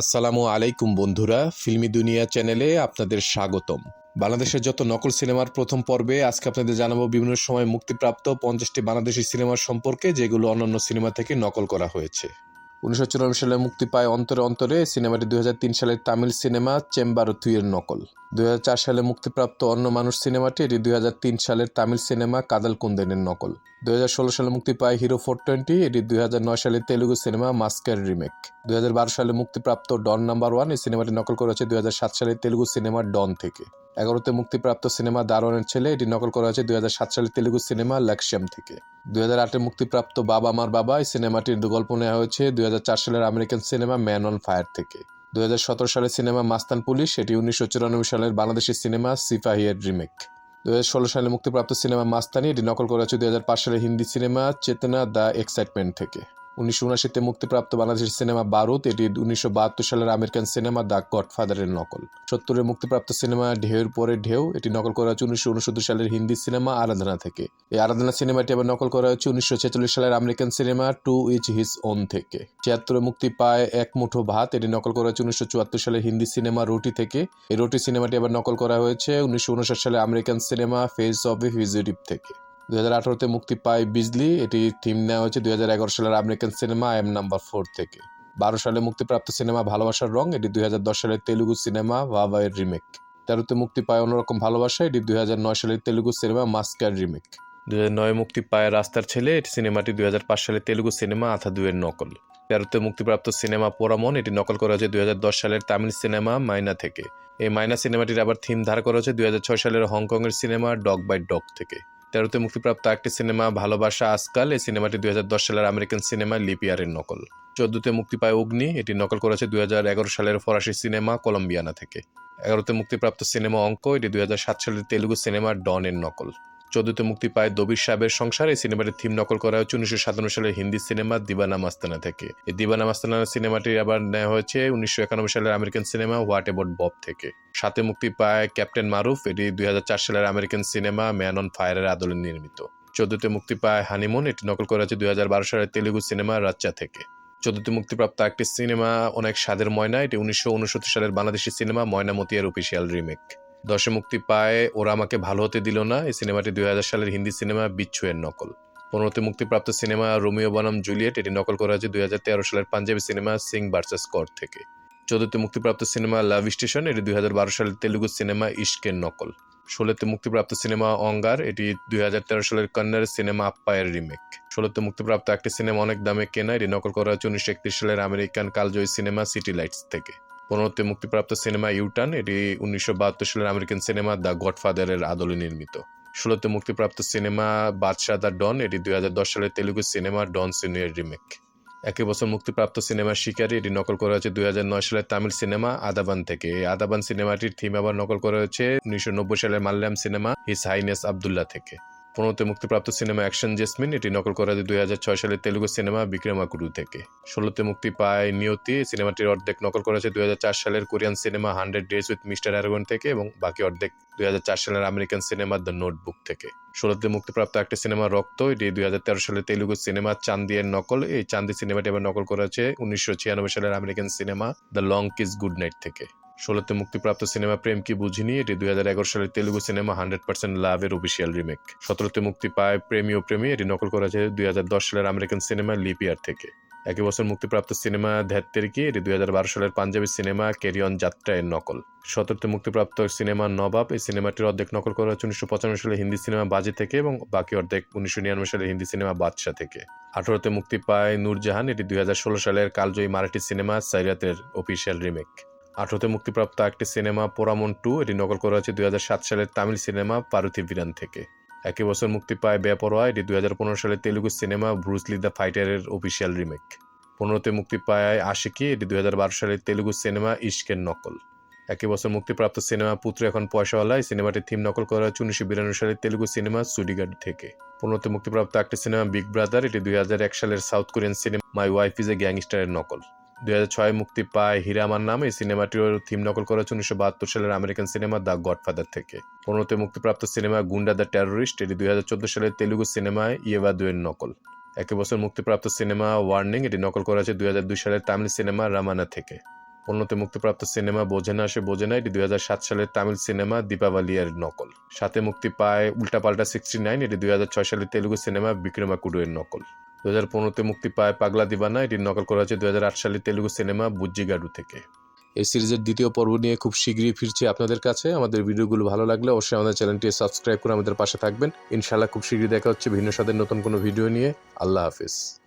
আসসালামু আলাইকুম বন্ধুরা, ফিল্মি দুনিয়া চ্যানেলে আপনাদের স্বাগতম। বাংলাদেশের যত নকল সিনেমার প্রথম পর্বে আজকে আপনাদের জানাব বিভিন্ন সময় মুক্তিপ্রাপ্ত পঞ্চাশটি বাংলাদেশি সিনেমার সম্পর্কে, যেগুলো অন্যান্য সিনেমা থেকে নকল করা হয়েছে। উনিশশো চুরানব্বই সালে মুক্তি পায় অন্তরে অন্তরে সিনেমাটি, দুই হাজার তিন সালের তামিল সিনেমা চেম্বার থুইয়ের নকল। দুই হাজার চার সালে মুক্তিপ্রাপ্ত অন্য মানুষ সিনেমাটি, এটি দুই হাজার তিন সালের তামিল সিনেমা কাদাল কুন্দেনের নকল। দুই হাজার ষোলো সালে মুক্তি পায় হিরো ফোর টোয়েন্টি, এটি দু হাজার নয় সালে তেলুগু সিনেমা মাস্কের রিমেক। দুই হাজার বারো সালে মুক্তিপ্রাপ্ত ডন নাম্বার ওয়ান, এই সিনেমাটি নকল করা হয়েছে দুই সালে তেলুগু সিনেমা ডন থেকে। এগারোতে মুক্তিপ্রাপ্ত সিনেমা দারোয়ানের ছেলে, এটি নকল করা হয়েছে দুই সালে তেলুগু সিনেমা লাক্ষ্যাম থেকে। দুই হাজার মুক্তিপ্রাপ্ত বাবা আমার বাবা এই সিনেমাটির গল্প নেওয়া হয়েছে দুই হাজার চার সালের American cinema man on fire থেকে। দুই হাজার সতেরো সালের সিনেমা মাস্তান পুলিশ, এটি উনিশশো চুরানব্বই সালের বাংলাদেশি সিনেমা সিপাহিয়ের রিমেক। দুই হাজার ষোলো সালে মুক্তিপ্রাপ্ত সিনেমা মাস্তানি, এটি নকল করা হয়েছে দুই সালের Hindi cinema Chetna the excitement থেকে। উনিশশো মুক্তিপ্রাপ্ত বাংলাদেশের সিনেমা বারুদ, এটি উনিশশো বাহাত্তর সালের আমেরিকান সিনেমা দ্য গডফাদারের নকল। সত্তরে মুক্তিপ্রাপ্ত সিনেমা ঢেউয়ের পরে ঢেউ, এটি নকল করা হয়েছে উনিশশো উনসত্তর সালের হিন্দি সিনেমা আরাধনা থেকে। এই আরাধনা সিনেমাটি আবার নকল করা হয়েছে উনিশশো ছেচল্লিশ সালের American cinema to each his own থেকে। ছিয়াত্তরে মুক্তি পায় এক মুঠো ভাত, এটি নকল করা হয়েছে উনিশশো চুয়াত্তর সালের হিন্দি সিনেমা রুটি থেকে। এই রুটি সিনেমাটি আবার নকল করা হয়েছে উনিশশো উনষাট সালে American cinema face of a থেকে। দুই হাজার আঠারোতে মুক্তি পায় বিজলি। এটি থিম নেওয়া হয়েছে দুই হাজার এগারো সালের American cinema M number four থেকে। বারো সালে মুক্তিপ্রাপ্ত সিনেমা ভালোবাসার রং, এটি দুই হাজার দশ সালের তেলুগু সিনেমা ভাবাইয়ের রিমেক তেরোতে মুক্তি পায় অন্যরকম ভালোবাসা, এটি দুই হাজার নয় সালের তেলুগু সিনেমা মাস্কার রিমেক দুই হাজার নয় মুক্তি পায় রাস্তার ছেলে, এটি সিনেমাটি দুই হাজার পাঁচ সালের তেলুগু সিনেমা আথা দুয়ের নকল। তেরোতে মুক্তিপ্রাপ্ত সিনেমা পোরামন এটি নকল করা হয়েছে দুই হাজার দশ সালের তামিল সিনেমা মাইনা থেকে। এই মাইনা সিনেমাটির আবার থিম ধার করা হয়েছে দুই হাজার ছয় সালের হংকংয়ের সিনেমা ডগ বাই ডগ থেকে। তেরোতে মুক্তিপ্রাপ্ত একটি সিনেমা, ভালোবাসা আজকাল। এই সিনেমাটি দুই হাজার দশ সালের আমেরিকান সিনেমা লিপিয়ারের নকল। চোদ্দতে মুক্তি পায় অগ্নি, এটি নকল করেছে দুই হাজার এগারো সালের ফরাসি সিনেমা কলম্বিয়ানা থেকে। এগারোতে মুক্তিপ্রাপ্ত সিনেমা অঙ্ক, এটি দুই হাজার সাত সালের তেলুগু সিনেমা ডনের নকল। চোদ্দতে মুক্তি পায় দবির সাহেবের সংসার। এই সিনেমাটির থিম নকল করা হয়েছে উনিশশো সাতান্ন সালের হিন্দি সিনেমা দিবানা মাস্তানা থেকে। এই দিবানা মাস্তানা সিনেমাটি আবার নেওয়া হয়েছে উনিশশো একানব্বই সালের American cinema what about Bob থেকে। সাথে মুক্তি পায় ক্যাপ্টেন মারুফ, এটি দুই হাজার চার সালের আমেরিকান সিনেমা ম্যান অন ফায়ারের আদলে নির্মিত। চোদ্দতে মুক্তি পায় হানিমুন, এটি নকল করা হয়েছে দুই হাজার বারো সালের তেলুগু সিনেমা রাচ্চা থেকে। চোদ্দতে মুক্তিপ্রাপ্ত একটি সিনেমা অনেক স্বাদের ময়না, এটি উনিশশো উনসত্তর সালের বাংলাদেশি সিনেমা ময়নামতিয়ার অফিসিয়াল রিমেক দশে মুক্তি পায়, ওরা আমাকে ভালো হতে দিল না। এই সিনেমাটি দুই হাজার সালের হিন্দি সিনেমা বিচ্ছুয়ের নকল। পনেরোতে মুক্তিপ্রাপ্ত সিনেমা রোমিও বনাম জুলিয়েট, এটি নকল করা হয়েছে দুই হাজার তেরো সালের পাঞ্জাবি সিনেমা সিং ভার্সেস কর থেকে। চোদ্দতে মুক্তিপ্রাপ্ত সিনেমা লাভ স্টেশন, এটি দুই হাজার বারো সালের তেলুগু সিনেমা ইস্কের নকল। ষোলোতে মুক্তিপ্রাপ্ত সিনেমা অঙ্গার, এটি দুই হাজার তেরো সালের কন্নড় সিনেমা আপ্পায়ের রিমেক। ষোলোতে মুক্তিপ্রাপ্ত একটি সিনেমা অনেক দামে কেনা, এটি নকল করা হয়েছে উনিশশো একত্রিশ সালের আমেরিকান কালজয়ী সিনেমা সিটি লাইটস থেকে। পনেরোতে মুক্তিপ্রাপ্ত সিনেমা ইউটান এটি উনিশশো বাহাত্তর সালের আমেরিকান সিনেমা দ্য গডফাদারের আদলে নির্মিত। ষোলোতে মুক্তিপ্রাপ্ত সিনেমা বাদশাহ দ্য ডন, এটি দুই হাজার দশ সালের Telugu cinema Don senior remake. একই বছর মুক্তিপ্রাপ্ত সিনেমা শিকারি, এটি নকল করা হয়েছে দুই হাজার নয় সালের তামিল সিনেমা আদাবান থেকে। এই আদাবান সিনেমাটির থিম আবার নকল করা হয়েছে উনিশশো নব্বই সালের Malayalam cinema his highness Abdullah থেকে। পনেরোতে মুক্তিপ্রাপ্ত সিনেমা অ্যাকশন জেসমিন, এটি নকল করা দুই সালের তেলুগু সিনেমা বিক্রমাকুরু থেকে। ষোলোতে মুক্তি পায় নিয়তি, সিনেমাটির অর্ধেক নকল করা হয়েছে দুই হাজার চার সালের Korean cinema hundred days with mister arrogant থেকে এবং বাকি অর্ধেক দুই হাজার চার সালের আমেরিকান সিনেমা দ্য নোটবুক থেকে। ষোলোতে মুক্তিপ্রাপ্ত একটি সিনেমা রক্ত, এটি দুই সালের তেলুগু সিনেমা চান্দিয়ের নকল। এই চান্দি সিনেমাটি আবার নকল করা হয়েছে উনিশশো ছিয়ানব্বই সালের American cinema the long kiss good night থেকে। ষোলোতে মুক্তিপ্রাপ্ত সিনেমা প্রেম কি বুঝিনি, এটি দুই হাজার এগারো সালের তেলুগু সিনেমা হান্ড্রেড পার্সেন্ট লাভের অফিসিয়াল রিমেক সতেরোতে মুক্তি পায় প্রেমী ও প্রেমী, এটি নকল করা হয়েছে দুই হাজার দশ সালের আমেরিকান সিনেমা লিপিয়ার থেকে। একই বছর মুক্তিপ্রাপ্ত সিনেমা ধ্যাত্তেরকি এটি দুই হাজার বারো সালের পাঞ্জাবি সিনেমা কেরিয়ন যাত্রা এর নকল। সতেরোতে মুক্তিপ্রাপ্ত সিনেমা নবাব, এই সিনেমাটির অর্ধেক নকল করা হচ্ছে উনিশশো পঁচানব্বই সালে হিন্দি সিনেমা বাজি থেকে এবং বাকি অর্ধেক উনিশশো নিরানব্বই সালের হিন্দি সিনেমা বাদশাহ থেকে। আঠারোতে মুক্তি পায় নূরজাহান, এটি দুই হাজার ষোলো সালের কালজয়ী মারাঠি সিনেমা সাইরাতের অফিসিয়াল রিমেক আঠারোতে মুক্তিপ্রাপ্ত একটি সিনেমা পোরামন টু, এটি নকল করা হয়েছে দুই হাজার সাত সালের তামিল সিনেমা পারুথি বিরান থেকে। একই বছর মুক্তি পায় বেপরোয়া, এটি দুই হাজার পনেরো সালের Telugu cinema Bruce Lee the ফাইটারের official remake. পনেরোতে মুক্তি পায় আশিকি, এটি দুই হাজার বারো সালের তেলুগু সিনেমা ইস্কের নকল। একই বছর মুক্তিপ্রাপ্ত সিনেমা পুত্র এখন পয়সাওয়ালা এই সিনেমাটির থিম নকল করা হয়েছে উনিশশো বিরানব্বই সালের তেলুগু সিনেমা সুডিগার্ড থেকে। পনেরোতে মুক্তিপ্রাপ্ত একটি সিনেমা বিগ ব্রাদার, এটি দুই হাজার এক সালের South Korean cinema my wife is a গ্যাংস্টারের নকল। হাজার ছয় মুক্তি পায় হিরামান নাম। সিনেমাটির থিম নকল করা উনিশশো বাহাত্তর সালের আমেরিকান সিনেমা দ্য গডফাদার থেকে। পনেরোতে মুক্তিপ্রাপ্ত সিনেমা গুন্ডা দ্য টেরোরিস্ট, এটি দুই হাজার চোদ্দ সালের তেলুগু সিনেমায় ইয়েবা দুয়ের নকল। একই বছর মুক্তিপ্রাপ্ত সিনেমা ওয়ার্নিং, এটি নকল করা হয়েছে দুই হাজার দুই সালের তামিল সিনেমা রামানা থেকে। অন্যতে মুক্তিপ্রাপ্ত সিনেমা বোঝে না, সে বোঝে না, এটি দুই সাত সালের তামিল সিনেমা দীপাবলিয়ার নকল। সাথে মুক্তি পায় উল্টাপাল্টা সিক্সটি নাইন, এটি দুই হাজার ছয় সালের তেলুগু সিনেমা বিক্রমা কুডুয়ের নকল। দু হাজার পনেরোতে মুক্তি পায় পাগলা দিবানা। এটির নকল করা হয়েছে দু হাজার আট সালে তেলুগু সিনেমা বুজ্জিগাডু থেকে। এই সিরিজের দ্বিতীয় পর্ব নিয়ে খুব শীঘ্রই ফিরছি আপনাদের কাছে। আমাদের ভিডিওগুলো ভালো লাগলে অবশ্যই আমাদের চ্যানেলটি সাবস্ক্রাইব করে আমাদের পাশে থাকবেন। ইনশাআল্লাহ খুব শীঘ্রই দেখা হচ্ছে ভিন্ন স্বাদের নতুন কোনো ভিডিও নিয়ে। আল্লাহ হাফিজ।